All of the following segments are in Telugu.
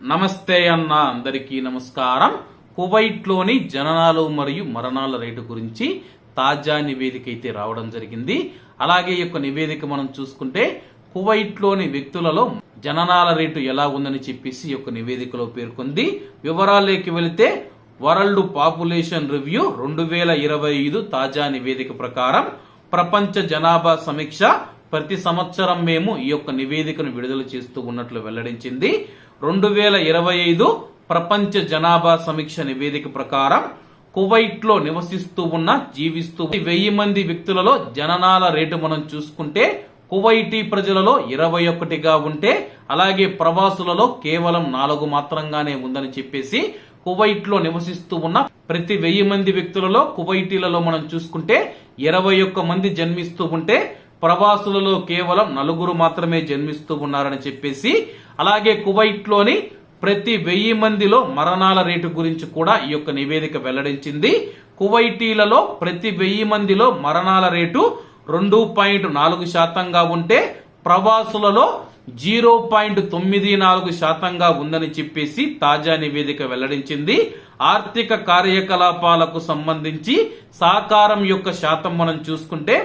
నమస్తే అన్న అందరికీ నమస్కారం. కువైట్లోని జననాలు మరియు మరణాల రేటు గురించి తాజా నివేదిక అయితే రావడం జరిగింది. అలాగే ఈ యొక్క నివేదిక మనం చూసుకుంటే కువైట్లోని వ్యక్తులలో జననాల రేటు ఎలా ఉందని చెప్పేసి ఈ యొక్క నివేదికలో పేర్కొంది. వివరాల్లోకి వెళితే వరల్డ్ పాపులేషన్ రివ్యూ రెండు వేల ఇరవై ఐదు తాజా నివేదిక ప్రకారం ప్రపంచ జనాభా సమీక్ష ప్రతి సంవత్సరం మేము ఈ యొక్క నివేదికను విడుదల చేస్తూ ఉన్నట్లు వెల్లడించింది. రెండు వేల ఇరవై ఐదు ప్రపంచ జనాభా సమీక్ష నివేదిక ప్రకారం కువైట్లో నివసిస్తూ ఉన్న జీవిస్తూ వెయ్యి మంది వ్యక్తులలో జననాల రేటు మనం చూసుకుంటే కువైటీ ప్రజలలో ఇరవై ఒకటిగా ఉంటే అలాగే ప్రవాసులలో కేవలం నాలుగు మాత్రంగానే ఉందని చెప్పేసి కువైట్లో నివసిస్తూ ఉన్న ప్రతి వెయ్యి మంది వ్యక్తులలో కువైటీలలో మనం చూసుకుంటే ఇరవై ఒక్క మంది జన్మిస్తూ ఉంటే ప్రవాసులలో కేవలం నలుగురు మాత్రమే జన్మిస్తూ ఉన్నారని చెప్పేసి అలాగే కువైట్లోని ప్రతి వెయ్యి మందిలో మరణాల రేటు గురించి కూడా ఈ యొక్క నివేదిక వెల్లడించింది. కువైటీలలో ప్రతి వెయ్యి మందిలో మరణాల రేటు రెండు పాయింట్ నాలుగు శాతంగా ఉంటే ప్రవాసులలో జీరో పాయింట్ తొమ్మిది నాలుగు శాతంగా ఉందని చెప్పేసి తాజా నివేదిక వెల్లడించింది. ఆర్థిక కార్యకలాపాలకు సంబంధించి సాకారం యొక్క శాతం మనం చూసుకుంటే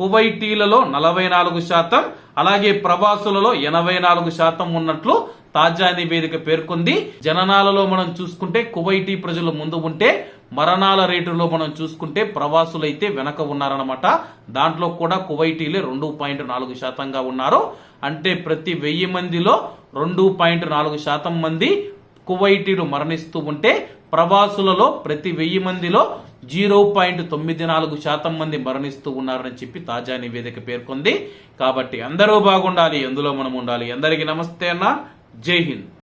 కువైటీలలో నలభై నాలుగు శాతం అలాగే ప్రవాసులలో ఎనభై నాలుగు శాతం ఉన్నట్లు తాజా నివేదిక పేర్కొంది. జననాలలో మనం చూసుకుంటే కువైటీ ప్రజలు ముందు ఉంటే మరణాల రేటులో మనం చూసుకుంటే ప్రవాసులైతే వెనక ఉన్నారనమాట దాంట్లో కూడా కువైటీలే రెండు పాయింట్ నాలుగు శాతంగా ఉన్నారు. అంటే ప్రతి వెయ్యి మందిలో రెండు పాయింట్ నాలుగు శాతం మంది కువైటీలు మరణిస్తూ ఉంటే ప్రవాసులలో ప్రతి వెయ్యి మందిలో జీరో పాయింట్ తొమ్మిది నాలుగు శాతం మంది మరణిస్తూ ఉన్నారని చెప్పి తాజా నివేదిక పేర్కొంది. కాబట్టి అందరూ బాగుండాలి ఎందులో మనం ఉండాలి. అందరికీ నమస్తే అన్న. జై హింద్.